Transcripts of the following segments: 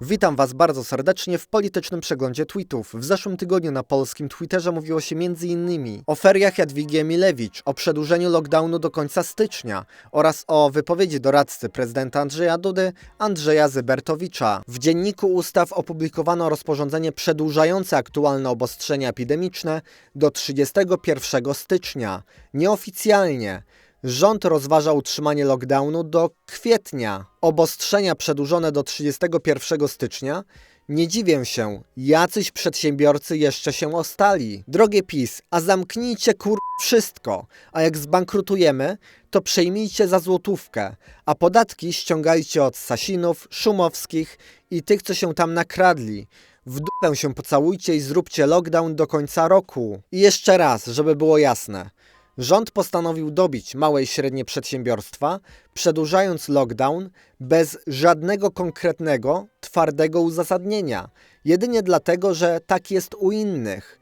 Witam Was bardzo serdecznie w politycznym przeglądzie tweetów. W zeszłym tygodniu na polskim Twitterze mówiło się m.in. o feriach Jadwigi Emilewicz, o przedłużeniu lockdownu do końca stycznia oraz o wypowiedzi doradcy prezydenta Andrzeja Dudy, Andrzeja Zybertowicza. W Dzienniku Ustaw opublikowano rozporządzenie przedłużające aktualne obostrzenia epidemiczne do 31 stycznia. Nieoficjalnie. Rząd rozważa utrzymanie lockdownu do kwietnia. Obostrzenia przedłużone do 31 stycznia. Nie dziwię się, jacyś przedsiębiorcy jeszcze się ostali. Drogie PiS, a zamknijcie kur... wszystko, a jak zbankrutujemy, to przejmijcie za złotówkę, a podatki ściągajcie od Sasinów, Szumowskich i tych, co się tam nakradli. W dupę się pocałujcie i zróbcie lockdown do końca roku. I jeszcze raz, żeby było jasne. Rząd postanowił dobić małe i średnie przedsiębiorstwa, przedłużając lockdown bez żadnego konkretnego, twardego uzasadnienia, jedynie dlatego, że tak jest u innych.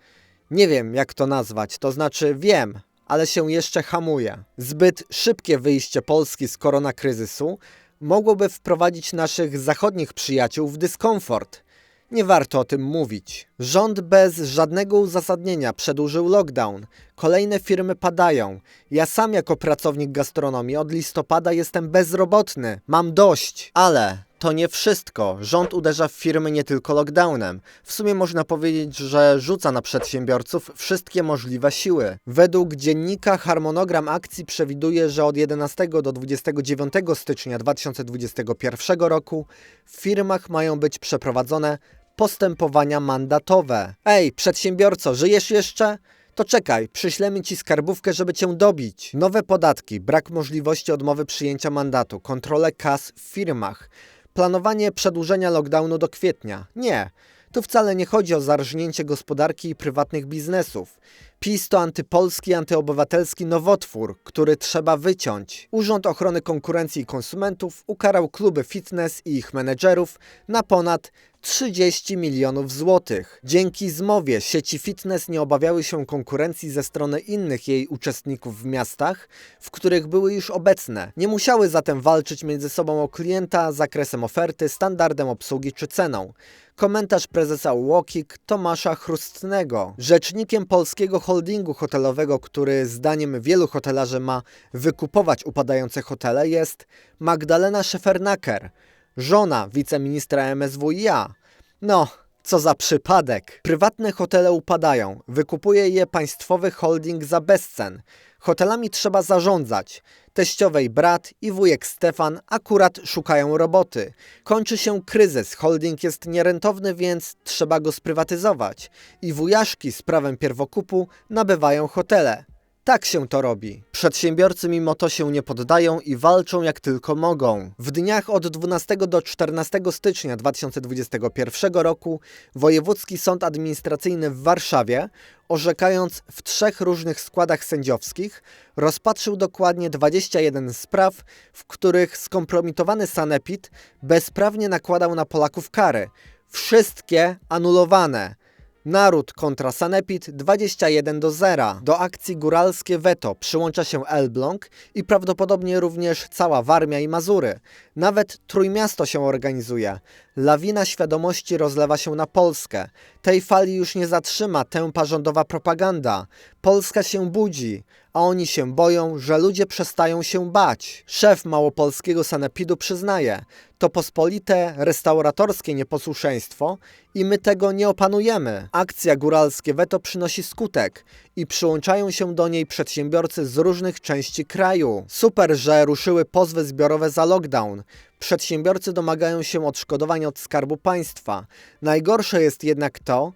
Nie wiem, jak to nazwać, to znaczy wiem, ale się jeszcze hamuje. Zbyt szybkie wyjście Polski z koronakryzysu mogłoby wprowadzić naszych zachodnich przyjaciół w dyskomfort. Nie warto o tym mówić. Rząd bez żadnego uzasadnienia przedłużył lockdown. Kolejne firmy padają. Ja sam jako pracownik gastronomii od listopada jestem bezrobotny. Mam dość. Ale to nie wszystko. Rząd uderza w firmy nie tylko lockdownem. W sumie można powiedzieć, że rzuca na przedsiębiorców wszystkie możliwe siły. Według dziennika harmonogram akcji przewiduje, że od 11 do 29 stycznia 2021 roku w firmach mają być przeprowadzone postępowania mandatowe. Ej, przedsiębiorco, żyjesz jeszcze? To czekaj, przyślemy ci skarbówkę, żeby cię dobić. Nowe podatki, brak możliwości odmowy przyjęcia mandatu, kontrolę kas w firmach, planowanie przedłużenia lockdownu do kwietnia. Nie, tu wcale nie chodzi o zarżnięcie gospodarki i prywatnych biznesów. PiS to antypolski, antyobywatelski nowotwór, który trzeba wyciąć. Urząd Ochrony Konkurencji i Konsumentów ukarał kluby fitness i ich menedżerów na ponad 30 milionów złotych. Dzięki zmowie sieci fitness nie obawiały się konkurencji ze strony innych jej uczestników w miastach, w których były już obecne. Nie musiały zatem walczyć między sobą o klienta, zakresem oferty, standardem obsługi czy ceną. Komentarz prezesa Łokik Tomasza Chrustnego. Rzecznikiem polskiego holdingu hotelowego, który zdaniem wielu hotelarzy ma wykupować upadające hotele jest Magdalena Szefernaker, żona wiceministra MSWiA. No, co za przypadek. Prywatne hotele upadają, wykupuje je państwowy holding za bezcen. Hotelami trzeba zarządzać. Teściowej brat i wujek Stefan akurat szukają roboty. Kończy się kryzys, holding jest nierentowny, więc trzeba go sprywatyzować. I wujaszki z prawem pierwokupu nabywają hotele. Tak się to robi. Przedsiębiorcy mimo to się nie poddają i walczą jak tylko mogą. W dniach od 12 do 14 stycznia 2021 roku Wojewódzki Sąd Administracyjny w Warszawie, orzekając w trzech różnych składach sędziowskich, rozpatrzył dokładnie 21 spraw, w których skompromitowany sanepid bezprawnie nakładał na Polaków kary. Wszystkie anulowane. Naród kontra Sanepid 21 do 0. Do akcji Góralskie Weto przyłącza się Elbląg i prawdopodobnie również cała Warmia i Mazury. Nawet Trójmiasto się organizuje. Lawina świadomości rozlewa się na Polskę. Tej fali już nie zatrzyma tępa rządowa propaganda. Polska się budzi, a oni się boją, że ludzie przestają się bać. Szef małopolskiego sanepidu przyznaje, to pospolite restauratorskie nieposłuszeństwo i my tego nie opanujemy. Akcja Góralskie Weto przynosi skutek i przyłączają się do niej przedsiębiorcy z różnych części kraju. Super, że ruszyły pozwy zbiorowe za lockdown. Przedsiębiorcy domagają się odszkodowań od Skarbu Państwa. Najgorsze jest jednak to,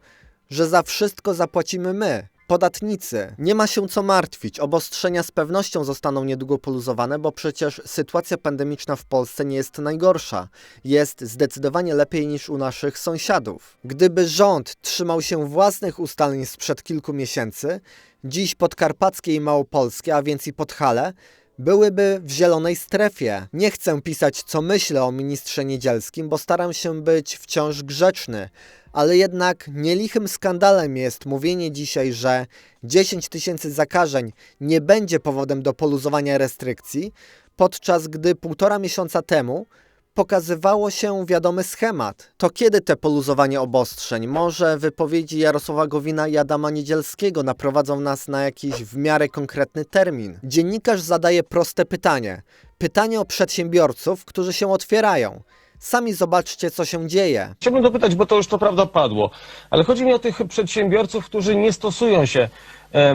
że za wszystko zapłacimy my. Podatnicy. Nie ma się co martwić. Obostrzenia z pewnością zostaną niedługo poluzowane, bo przecież sytuacja pandemiczna w Polsce nie jest najgorsza. Jest zdecydowanie lepiej niż u naszych sąsiadów. Gdyby rząd trzymał się własnych ustaleń sprzed kilku miesięcy, dziś podkarpackie i małopolskie, a więc i Podhale, byłyby w zielonej strefie. Nie chcę pisać, co myślę o ministrze Niedzielskim, bo staram się być wciąż grzeczny, ale jednak nielichym skandalem jest mówienie dzisiaj, że 10 tysięcy zakażeń nie będzie powodem do poluzowania restrykcji, podczas gdy półtora miesiąca temu pokazywało się wiadomy schemat. To kiedy te poluzowanie obostrzeń? Może wypowiedzi Jarosława Gowina i Adama Niedzielskiego naprowadzą nas na jakiś w miarę konkretny termin? Dziennikarz zadaje proste pytanie. Pytanie o przedsiębiorców, którzy się otwierają. Sami zobaczcie, co się dzieje. Chciałbym dopytać, bo to już to prawda padło, ale chodzi mi o tych przedsiębiorców, którzy nie stosują się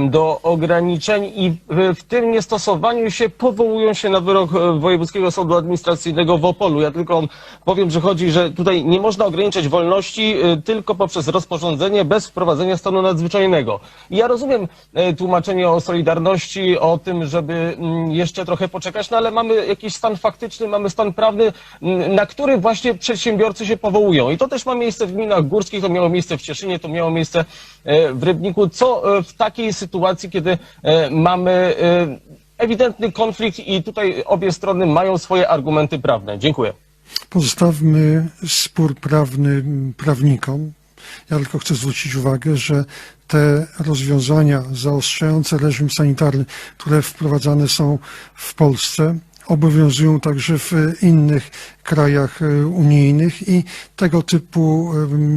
do ograniczeń i w, tym niestosowaniu się powołują się na wyrok e, Wojewódzkiego Sądu Administracyjnego w Opolu. Ja tylko powiem, że chodzi, że tutaj nie można ograniczać wolności e, tylko poprzez rozporządzenie bez wprowadzenia stanu nadzwyczajnego. I ja rozumiem e, tłumaczenie o solidarności, o tym, żeby mm, jeszcze trochę poczekać, no ale mamy jakiś stan faktyczny, mamy stan prawny, mm, na który właśnie przedsiębiorcy się powołują. I to też ma miejsce w gminach górskich, to miało miejsce w Cieszynie, to miało miejsce w Rybniku. Co e, w takiej sytuacji, kiedy e, mamy e, ewidentny konflikt i tutaj obie strony mają swoje argumenty prawne? Dziękuję. Pozostawmy spór prawny prawnikom. Ja tylko chcę zwrócić uwagę, że te rozwiązania zaostrzające reżim sanitarny, które wprowadzane są w Polsce, obowiązują także w innych krajach e, unijnych i tego typu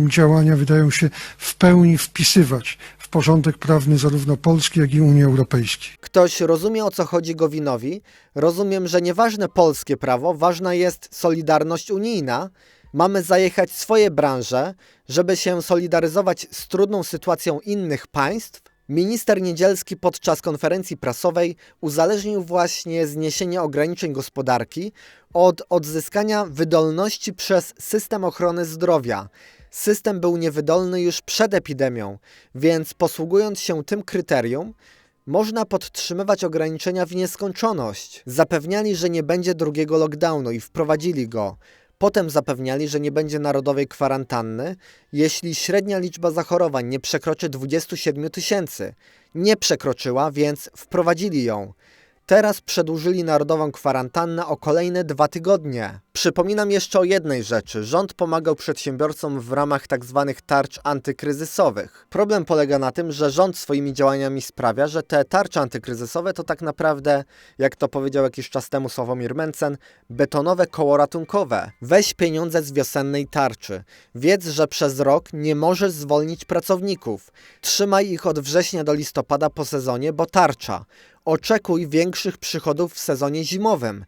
działania wydają się w pełni wpisywać w porządek prawny zarówno Polski, jak i Unii Europejskiej. Ktoś rozumie o co chodzi Gowinowi? Rozumiem, że nieważne polskie prawo, ważna jest solidarność unijna. Mamy zajechać swoje branże, żeby się solidaryzować z trudną sytuacją innych państw. Minister Niedzielski podczas konferencji prasowej uzależnił właśnie zniesienie ograniczeń gospodarki od odzyskania wydolności przez system ochrony zdrowia. System był niewydolny już przed epidemią, więc posługując się tym kryterium, można podtrzymywać ograniczenia w nieskończoność. Zapewniali, że nie będzie drugiego lockdownu i wprowadzili go. Potem zapewniali, że nie będzie narodowej kwarantanny, jeśli średnia liczba zachorowań nie przekroczy 27 tysięcy. Nie przekroczyła, więc wprowadzili ją. Teraz przedłużyli narodową kwarantannę o kolejne dwa tygodnie. Przypominam jeszcze o jednej rzeczy. Rząd pomagał przedsiębiorcom w ramach tzw. tarcz antykryzysowych. Problem polega na tym, że rząd swoimi działaniami sprawia, że te tarcze antykryzysowe to tak naprawdę, jak to powiedział jakiś czas temu Sławomir Mencen, betonowe koło ratunkowe. Weź pieniądze z wiosennej tarczy. Wiedz, że przez rok nie możesz zwolnić pracowników. Trzymaj ich od września do listopada po sezonie, bo tarcza. Oczekuj większych przychodów w sezonie zimowym.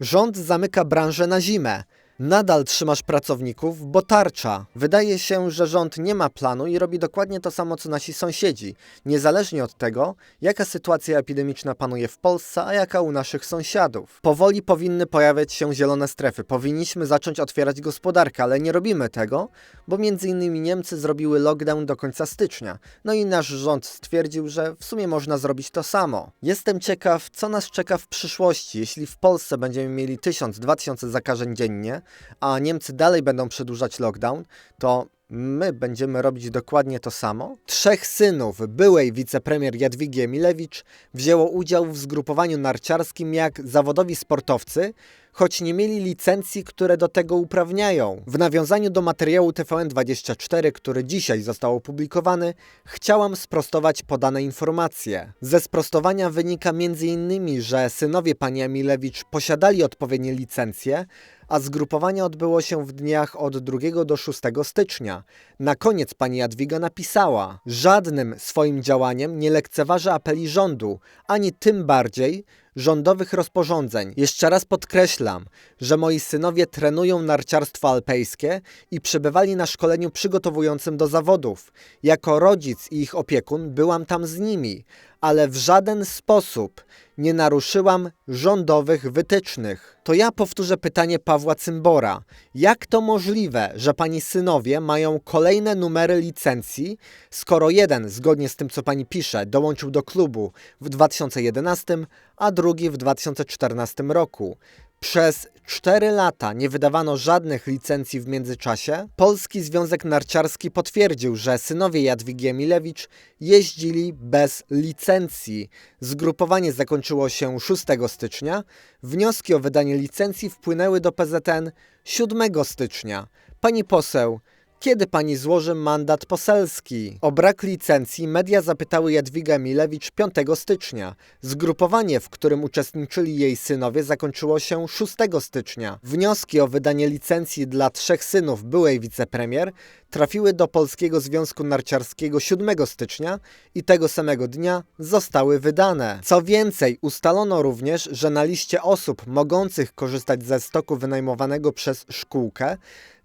Rząd zamyka branżę na zimę. Nadal trzymasz pracowników, bo tarcza. Wydaje się, że rząd nie ma planu i robi dokładnie to samo co nasi sąsiedzi, niezależnie od tego, jaka sytuacja epidemiczna panuje w Polsce, a jaka u naszych sąsiadów. Powoli powinny pojawiać się zielone strefy. Powinniśmy zacząć otwierać gospodarkę, ale nie robimy tego, bo innymi Niemcy zrobiły lockdown do końca stycznia. No i nasz rząd stwierdził, że w sumie można zrobić to samo. Jestem ciekaw, co nas czeka w przyszłości, jeśli w Polsce będziemy mieli 1000-2000 zakażeń dziennie, a Niemcy dalej będą przedłużać lockdown, to my będziemy robić dokładnie to samo? Trzech synów byłej wicepremier Jadwigi Emilewicz wzięło udział w zgrupowaniu narciarskim jak zawodowi sportowcy, choć nie mieli licencji, które do tego uprawniają. W nawiązaniu do materiału TVN24, który dzisiaj został opublikowany, chciałam sprostować podane informacje. Ze sprostowania wynika m.in., że synowie pani Emilewicz posiadali odpowiednie licencje, a zgrupowanie odbyło się w dniach od 2 do 6 stycznia. Na koniec pani Jadwiga napisała: Żadnym swoim działaniem nie lekceważę apeli rządu, ani tym bardziej rządowych rozporządzeń. Jeszcze raz podkreślam, że moi synowie trenują narciarstwo alpejskie i przebywali na szkoleniu przygotowującym do zawodów. Jako rodzic i ich opiekun byłam tam z nimi, ale w żaden sposób nie naruszyłam rządowych wytycznych. To ja powtórzę pytanie Pawła Cymbora. Jak to możliwe, że pani synowie mają kolejne numery licencji, skoro jeden, zgodnie z tym co pani pisze, dołączył do klubu w 2011, a drugi w 2014 roku? Przez 4 lata nie wydawano żadnych licencji w międzyczasie. Polski Związek Narciarski potwierdził, że synowie Jadwigi Emilewicz jeździli bez licencji. Zgrupowanie zakończyło się 6 stycznia. Wnioski o wydanie licencji wpłynęły do PZN 7 stycznia. Pani poseł, Kiedy pani złoży mandat poselski? O brak licencji media zapytały Jadwigę Emilewicz 5 stycznia. Zgrupowanie, w którym uczestniczyli jej synowie, zakończyło się 6 stycznia. Wnioski o wydanie licencji dla trzech synów byłej wicepremier trafiły do Polskiego Związku Narciarskiego 7 stycznia i tego samego dnia zostały wydane. Co więcej, ustalono również, że na liście osób mogących korzystać ze stoku wynajmowanego przez szkółkę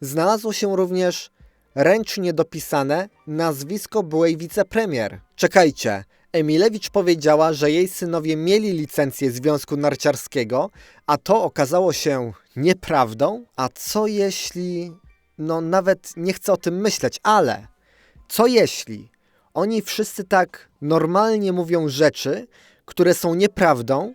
znalazło się również ręcznie dopisane nazwisko byłej wicepremier. Czekajcie, Emilewicz powiedziała, że jej synowie mieli licencję Związku Narciarskiego, a to okazało się nieprawdą? A co jeśli... No nawet nie chcę o tym myśleć, ale co jeśli oni wszyscy tak normalnie mówią rzeczy, które są nieprawdą,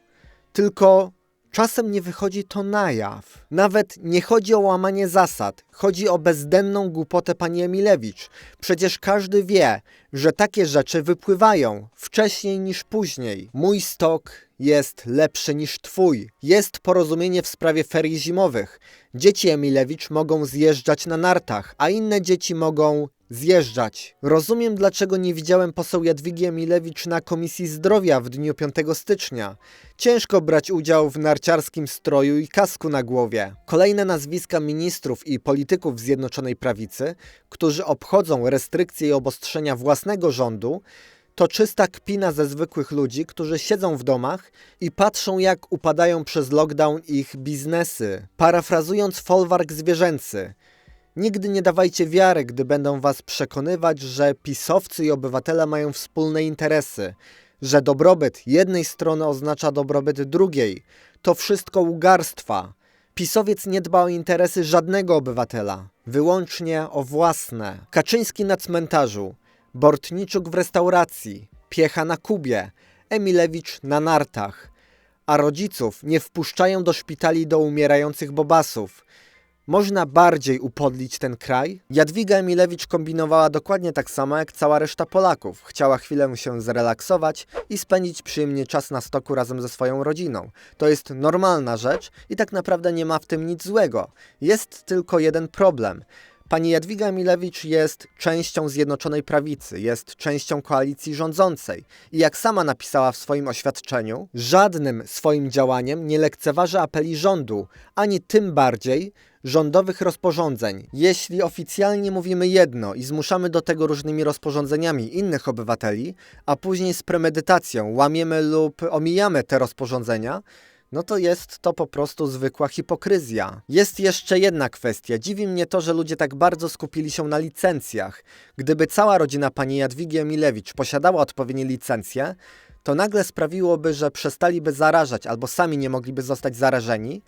tylko czasem nie wychodzi to na jaw. Nawet nie chodzi o łamanie zasad, chodzi o bezdenną głupotę pani Emilewicz. Przecież każdy wie, że takie rzeczy wypływają wcześniej niż później. Mój stok jest lepszy niż twój. Jest porozumienie w sprawie ferii zimowych. Dzieci Emilewicz mogą zjeżdżać na nartach, a inne dzieci mogą zjeżdżać. Rozumiem, dlaczego nie widziałem poseł Jadwigi Emilewicz na Komisji Zdrowia w dniu 5 stycznia. Ciężko brać udział w narciarskim stroju i kasku na głowie. Kolejne nazwiska ministrów i polityków Zjednoczonej Prawicy, którzy obchodzą restrykcje i obostrzenia własnego rządu, to czysta kpina ze zwykłych ludzi, którzy siedzą w domach i patrzą, jak upadają przez lockdown ich biznesy. Parafrazując folwark zwierzęcy, Nigdy nie dawajcie wiary, gdy będą was przekonywać, że pisowcy i obywatele mają wspólne interesy, że dobrobyt jednej strony oznacza dobrobyt drugiej. To wszystko ugarstwa. Pisowiec nie dba o interesy żadnego obywatela, wyłącznie o własne. Kaczyński na cmentarzu, Bortniczuk w restauracji, Piecha na Kubie, Emilewicz na nartach, a rodziców nie wpuszczają do szpitali do umierających bobasów. Można bardziej upodlić ten kraj? Jadwiga Emilewicz kombinowała dokładnie tak samo jak cała reszta Polaków. Chciała chwilę się zrelaksować i spędzić przyjemnie czas na stoku razem ze swoją rodziną. To jest normalna rzecz i tak naprawdę nie ma w tym nic złego. Jest tylko jeden problem. Pani Jadwiga Emilewicz jest częścią Zjednoczonej Prawicy, jest częścią koalicji rządzącej i jak sama napisała w swoim oświadczeniu, żadnym swoim działaniem nie lekceważy apeli rządu, ani tym bardziej rządowych rozporządzeń. Jeśli oficjalnie mówimy jedno i zmuszamy do tego różnymi rozporządzeniami innych obywateli, a później z premedytacją łamiemy lub omijamy te rozporządzenia, no to jest to po prostu zwykła hipokryzja. Jest jeszcze jedna kwestia. Dziwi mnie to, że ludzie tak bardzo skupili się na licencjach. Gdyby cała rodzina pani Jadwigi Emilewicz posiadała odpowiednie licencje, to nagle sprawiłoby, że przestaliby zarażać albo sami nie mogliby zostać zarażeni.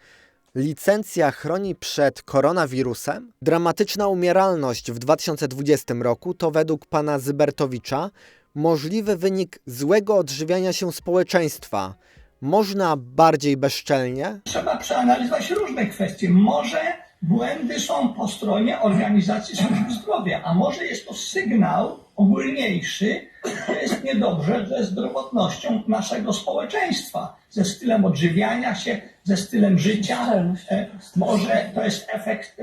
Licencja chroni przed koronawirusem. Dramatyczna umieralność w 2020 roku to według pana Zybertowicza możliwy wynik złego odżywiania się społeczeństwa. Można bardziej bezczelnie? Trzeba przeanalizować różne kwestie. Może błędy są po stronie Organizacji Służby Zdrowia, a może jest to sygnał ogólniejszy, że jest niedobrze ze zdrowotnością naszego społeczeństwa, ze stylem odżywiania się, ze stylem życia. E, Może to jest efekt e,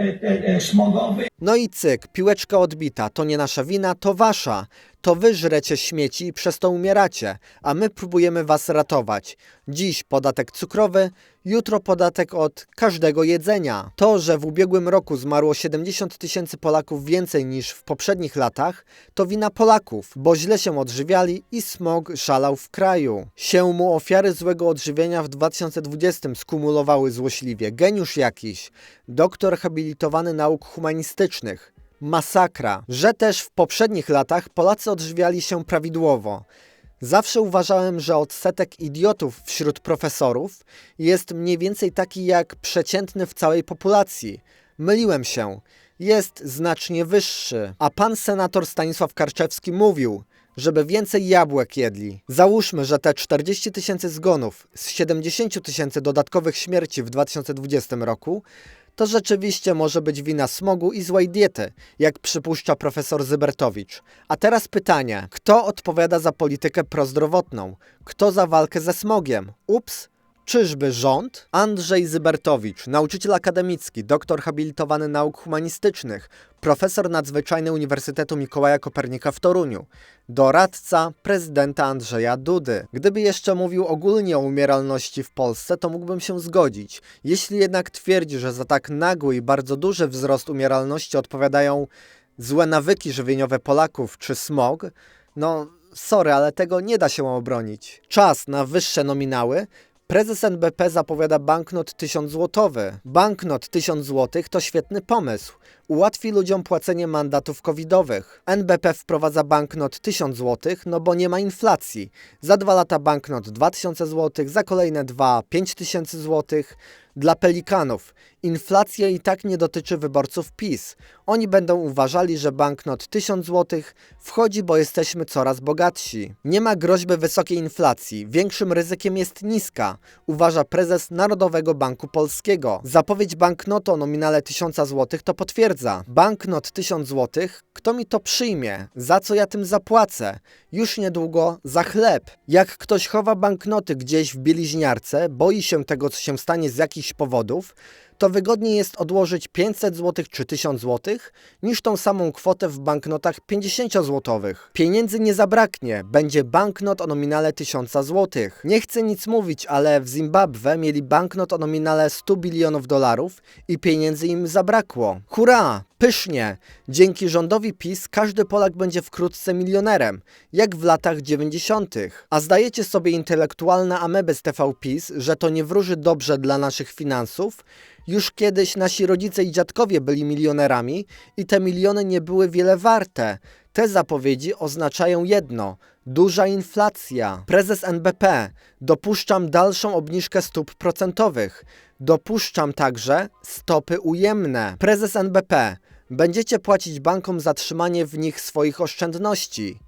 e, smogowy, No i cyk, piłeczka odbita. To nie nasza wina, to wasza. To wy żrecie śmieci i przez to umieracie, a my próbujemy was ratować. Dziś podatek cukrowy, jutro podatek od każdego jedzenia. To, że w ubiegłym roku zmarło 70 tysięcy Polaków więcej niż w poprzednich latach, to wina Polaków, bo źle się odżywiali i smog szalał w kraju. Się mu ofiary złego odżywienia w 2020 skumulowały złośliwie. Geniusz jakiś. Doktor habilitowany nauk humanistycznych. Masakra, że też w poprzednich latach Polacy odżywiali się prawidłowo. Zawsze uważałem, że odsetek idiotów wśród profesorów jest mniej więcej taki jak przeciętny w całej populacji. Myliłem się. Jest znacznie wyższy. A pan senator Stanisław Karczewski mówił, żeby więcej jabłek jedli. Załóżmy, że te 40 tysięcy zgonów z 70 tysięcy dodatkowych śmierci w 2020 roku to rzeczywiście może być wina smogu i złej diety, jak przypuszcza profesor Zybertowicz. A teraz pytanie, kto odpowiada za politykę prozdrowotną? Kto za walkę ze smogiem? Ups, Czyżby rząd? Andrzej Zybertowicz, nauczyciel akademicki, doktor habilitowany nauk humanistycznych, profesor nadzwyczajny Uniwersytetu Mikołaja Kopernika w Toruniu, doradca prezydenta Andrzeja Dudy. Gdyby jeszcze mówił ogólnie o umieralności w Polsce, to mógłbym się zgodzić. Jeśli jednak twierdzi, że za tak nagły i bardzo duży wzrost umieralności odpowiadają złe nawyki żywieniowe Polaków czy smog, no sorry, ale tego nie da się obronić. Czas na wyższe nominały. Prezes NBP zapowiada banknot 1000 złotowy. Banknot 1000 złotych to świetny pomysł. Ułatwi ludziom płacenie mandatów covidowych. NBP wprowadza banknot 1000 złotych, no bo nie ma inflacji. Za dwa lata banknot 2000 złotych, za kolejne dwa 5000 złotych. Dla pelikanów inflacja i tak nie dotyczy wyborców PiS. Oni będą uważali, że banknot 1000 zł wchodzi, bo jesteśmy coraz bogatsi. Nie ma groźby wysokiej inflacji, większym ryzykiem jest niska, uważa prezes Narodowego Banku Polskiego. Zapowiedź banknotu o nominale 1000 zł to potwierdza. Banknot 1000 zł, kto mi to przyjmie? Za co ja tym zapłacę? Już niedługo za chleb. Jak ktoś chowa banknoty gdzieś w bieliźniarce, boi się tego, co się stanie z jakichś powodów, to wygodniej jest odłożyć 500 zł czy 1000 zł, niż tą samą kwotę w banknotach 50 złotowych. Pieniędzy nie zabraknie, będzie banknot o nominale 1000 zł. Nie chcę nic mówić, ale w Zimbabwe mieli banknot o nominale 100 bilionów dolarów i pieniędzy im zabrakło. Hurra! Pysznie! Dzięki rządowi PiS każdy Polak będzie wkrótce milionerem, jak w latach 90. A zdajecie sobie intelektualne ameby z TV PiS, że to nie wróży dobrze dla naszych finansów? Już kiedyś nasi rodzice i dziadkowie byli milionerami i te miliony nie były wiele warte. Te zapowiedzi oznaczają jedno: duża inflacja. Prezes NBP: Dopuszczam dalszą obniżkę stóp procentowych. Dopuszczam także stopy ujemne. Prezes NBP: Będziecie płacić bankom za trzymanie w nich swoich oszczędności.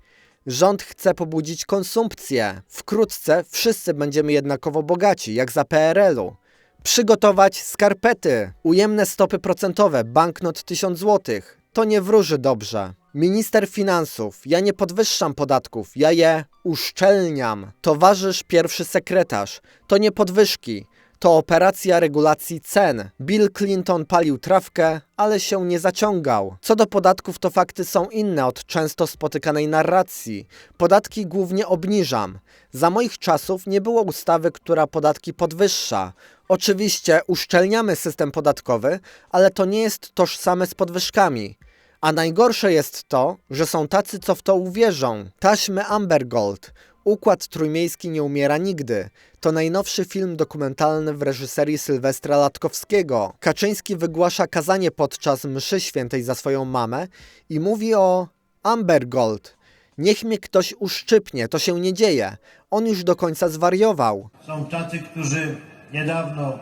Rząd chce pobudzić konsumpcję. Wkrótce wszyscy będziemy jednakowo bogaci, jak za PRL-u. Przygotować skarpety. Ujemne stopy procentowe, banknot 1000 zł. To nie wróży dobrze. Minister finansów, ja nie podwyższam podatków, ja je uszczelniam. Towarzysz pierwszy sekretarz, to nie podwyżki, to operacja regulacji cen. Bill Clinton palił trawkę, ale się nie zaciągał. Co do podatków, to fakty są inne od często spotykanej narracji. Podatki głównie obniżam. Za moich czasów nie było ustawy, która podatki podwyższa. Oczywiście uszczelniamy system podatkowy, ale to nie jest tożsame z podwyżkami. A najgorsze jest to, że są tacy, co w to uwierzą. Taśmy Amber Gold. Układ Trójmiejski nie umiera nigdy. To najnowszy film dokumentalny w reżyserii Sylwestra Latkowskiego. Kaczyński wygłasza kazanie podczas mszy świętej za swoją mamę i mówi o Amber Gold. Niech mnie ktoś uszczypnie, to się nie dzieje. On już do końca zwariował. Są tacy, którzy niedawno,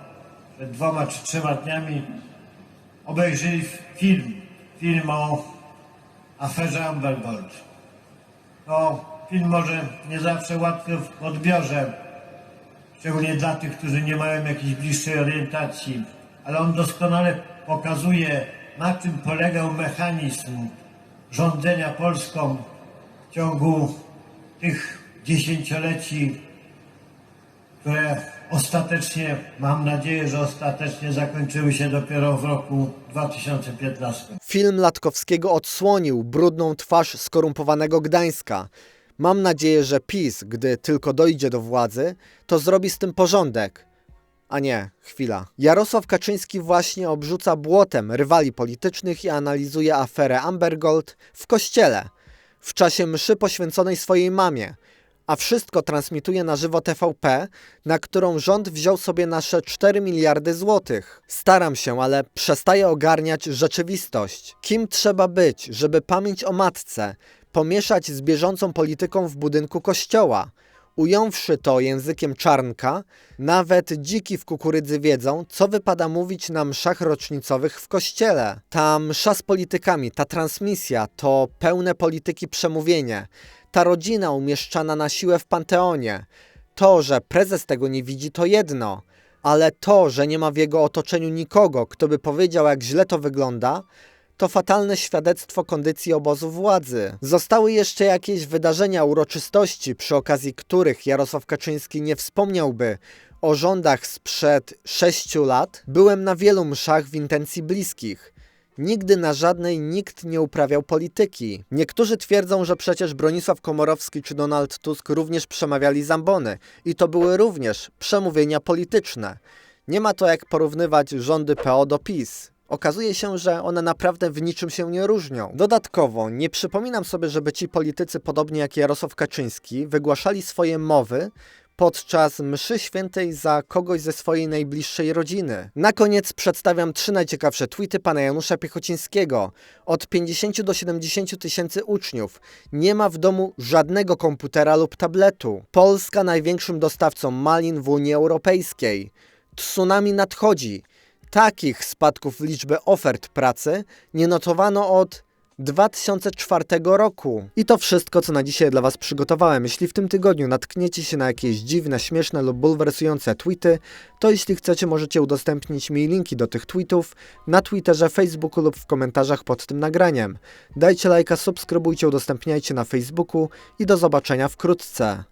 przed dwoma czy trzema dniami, obejrzeli film, film o aferze Amber Gold. To film może nie zawsze łatwy w odbiorze, szczególnie dla tych, którzy nie mają jakiejś bliższej orientacji, ale on doskonale pokazuje, na czym polegał mechanizm rządzenia Polską w ciągu tych dziesięcioleci które ostatecznie, mam nadzieję, że ostatecznie zakończyły się dopiero w roku 2015. Film Latkowskiego odsłonił brudną twarz skorumpowanego Gdańska. Mam nadzieję, że PiS, gdy tylko dojdzie do władzy, to zrobi z tym porządek. A nie, chwila. Jarosław Kaczyński właśnie obrzuca błotem rywali politycznych i analizuje aferę Amber Gold w kościele, w czasie mszy poświęconej swojej mamie. A wszystko transmituje na żywo TVP, na którą rząd wziął sobie nasze 4 miliardy złotych. Staram się, ale przestaję ogarniać rzeczywistość. Kim trzeba być, żeby pamięć o matce pomieszać z bieżącą polityką w budynku kościoła? Ująwszy to językiem czarnka, nawet dziki w kukurydzy wiedzą, co wypada mówić na mszach rocznicowych w kościele. Ta msza z politykami, ta transmisja to pełne polityki przemówienie. Ta rodzina umieszczana na siłę w panteonie. To, że prezes tego nie widzi, to jedno, ale to, że nie ma w jego otoczeniu nikogo, kto by powiedział, jak źle to wygląda, to fatalne świadectwo kondycji obozu władzy. Zostały jeszcze jakieś wydarzenia, uroczystości, przy okazji których Jarosław Kaczyński nie wspomniałby o rządach sprzed sześciu lat. Byłem na wielu mszach w intencji bliskich. Nigdy na żadnej nikt nie uprawiał polityki. Niektórzy twierdzą, że przecież Bronisław Komorowski czy Donald Tusk również przemawiali zambony i to były również przemówienia polityczne. Nie ma to jak porównywać rządy PO do PiS. Okazuje się, że one naprawdę w niczym się nie różnią. Dodatkowo, nie przypominam sobie, żeby ci politycy, podobnie jak Jarosław Kaczyński, wygłaszali swoje mowy podczas mszy świętej za kogoś ze swojej najbliższej rodziny. Na koniec przedstawiam trzy najciekawsze tweety pana Janusza Piechocińskiego. Od 50 do 70 tysięcy uczniów. Nie ma w domu żadnego komputera lub tabletu. Polska największym dostawcą malin w Unii Europejskiej. Tsunami nadchodzi. Takich spadków liczby ofert pracy nie notowano od 2004 roku. I to wszystko, co na dzisiaj dla Was przygotowałem. Jeśli w tym tygodniu natkniecie się na jakieś dziwne, śmieszne lub bulwersujące tweety, to jeśli chcecie, możecie udostępnić mi linki do tych tweetów na Twitterze, Facebooku lub w komentarzach pod tym nagraniem. Dajcie lajka, subskrybujcie, udostępniajcie na Facebooku i do zobaczenia wkrótce.